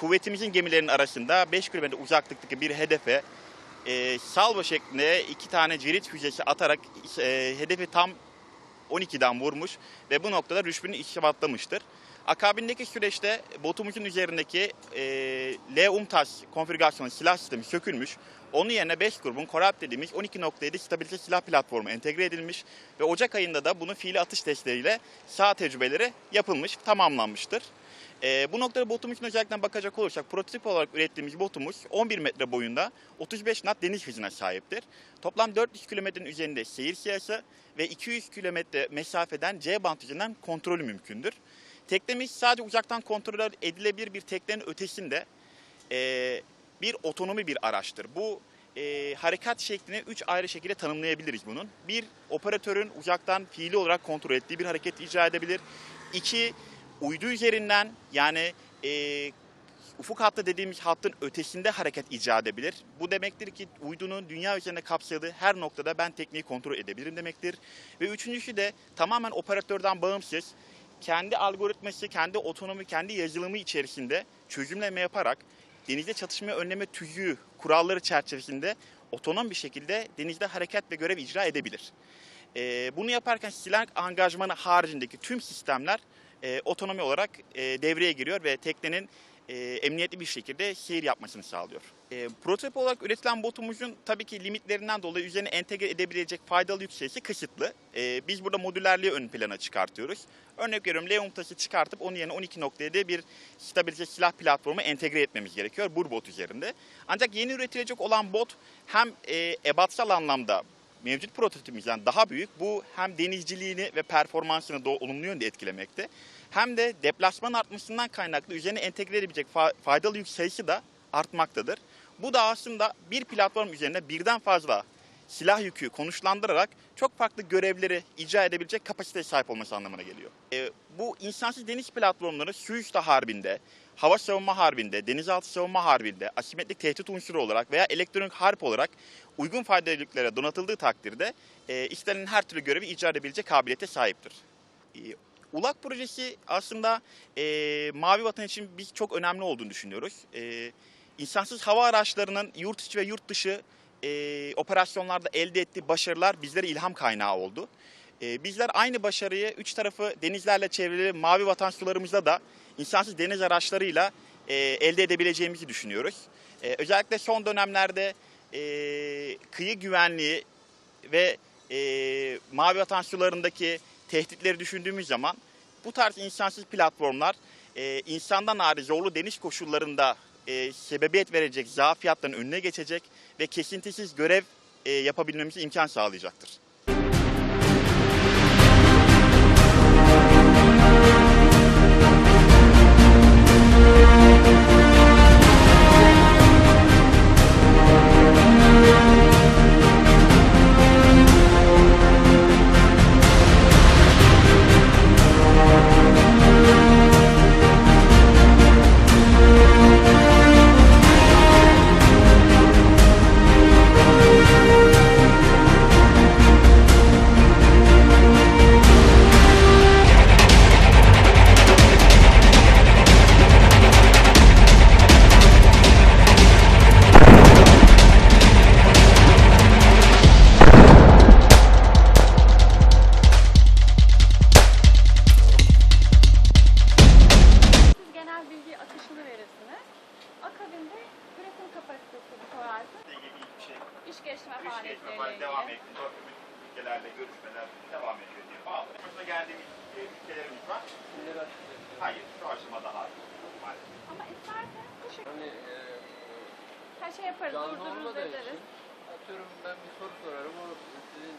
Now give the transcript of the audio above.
kuvvetimizin gemilerinin arasında 5 kilometre uzaklıktaki bir hedefe e, salvo şeklinde iki tane cirit füzesi atarak e, hedefi tam 12'den vurmuş ve bu noktada rüşbünü işaretlamıştır. Akabindeki süreçte botumuzun üzerindeki e, L-UMTAS konfigürasyonu silah sistemi sökülmüş. Onun yerine 5 grubun Korab dediğimiz 12.7 stabilite silah platformu entegre edilmiş ve Ocak ayında da bunun fiili atış testleriyle sağ tecrübeleri yapılmış, tamamlanmıştır. E, bu noktada botumuzun özellikle bakacak olursak prototip olarak ürettiğimiz botumuz 11 metre boyunda 35 knot deniz hızına sahiptir. Toplam 400 kilometrenin üzerinde seyir siyası ve 200 kilometre mesafeden C bant üzerinden kontrolü mümkündür. Teknemiz sadece uzaktan kontrol edilebilir bir teknenin ötesinde e, bir otonomi bir araçtır. Bu e, harekat şeklini üç ayrı şekilde tanımlayabiliriz bunun. Bir, operatörün uzaktan fiili olarak kontrol ettiği bir hareket icra edebilir. İki, uydu üzerinden yani e, ufuk hattı dediğimiz hattın ötesinde hareket icra edebilir. Bu demektir ki uydunun dünya üzerinde kapsadığı her noktada ben tekneyi kontrol edebilirim demektir. Ve üçüncüsü de tamamen operatörden bağımsız kendi algoritması, kendi otonomi, kendi yazılımı içerisinde çözümleme yaparak denizde çatışma önleme tüzüğü kuralları çerçevesinde otonom bir şekilde denizde hareket ve görev icra edebilir. Ee, bunu yaparken silah angajmanı haricindeki tüm sistemler e, otonomi olarak e, devreye giriyor ve teknenin e, emniyetli bir şekilde seyir yapmasını sağlıyor. E, prototip olarak üretilen botumuzun tabii ki limitlerinden dolayı üzerine entegre edebilecek faydalı yük sayısı kısıtlı. E, biz burada modülerliği ön plana çıkartıyoruz. Örnek veriyorum Leon taşı çıkartıp onun yerine 12.7 bir stabilize silah platformu entegre etmemiz gerekiyor bu bot üzerinde. Ancak yeni üretilecek olan bot hem e, ebatsal anlamda mevcut prototipimizden daha büyük. Bu hem denizciliğini ve performansını da olumlu yönde etkilemekte. Hem de deplasman artmasından kaynaklı üzerine entegre edebilecek fa- faydalı yük sayısı da artmaktadır. Bu da aslında bir platform üzerine birden fazla silah yükü konuşlandırarak çok farklı görevleri icra edebilecek kapasiteye sahip olması anlamına geliyor. E, bu insansız deniz platformları su üstü harbinde, hava savunma harbinde, denizaltı savunma harbinde, asimetrik tehdit unsuru olarak veya elektronik harp olarak uygun faydalılıklara donatıldığı takdirde e, istenilen her türlü görevi icra edebilecek kabiliyete sahiptir. E, ULAK projesi aslında e, Mavi Vatan için biz çok önemli olduğunu düşünüyoruz. E, insansız hava araçlarının yurt içi ve yurt dışı e, operasyonlarda elde ettiği başarılar bizlere ilham kaynağı oldu. E, bizler aynı başarıyı üç tarafı denizlerle çevrili mavi vatan sularımızda da insansız deniz araçlarıyla e, elde edebileceğimizi düşünüyoruz. E, özellikle son dönemlerde e, kıyı güvenliği ve e, mavi vatan sularındaki tehditleri düşündüğümüz zaman bu tarz insansız platformlar insandan harici zorlu deniz koşullarında sebebiyet verecek zafiyatların önüne geçecek ve kesintisiz görev e, yapabilmemize imkan sağlayacaktır. İş geliştirme faaliyetleriyle ilgili. ülkelerle görüşmeler devam ediyor diye bağlı. Başına geldiğimiz e, ülkelerimiz var. Hayır, şu aşamada hayır. Maalesef. Ama isterseniz bu şekilde Hani e, her şey yaparız, canlı durdururuz olmadığı ederiz. için atıyorum ben bir soru sorarım o sizin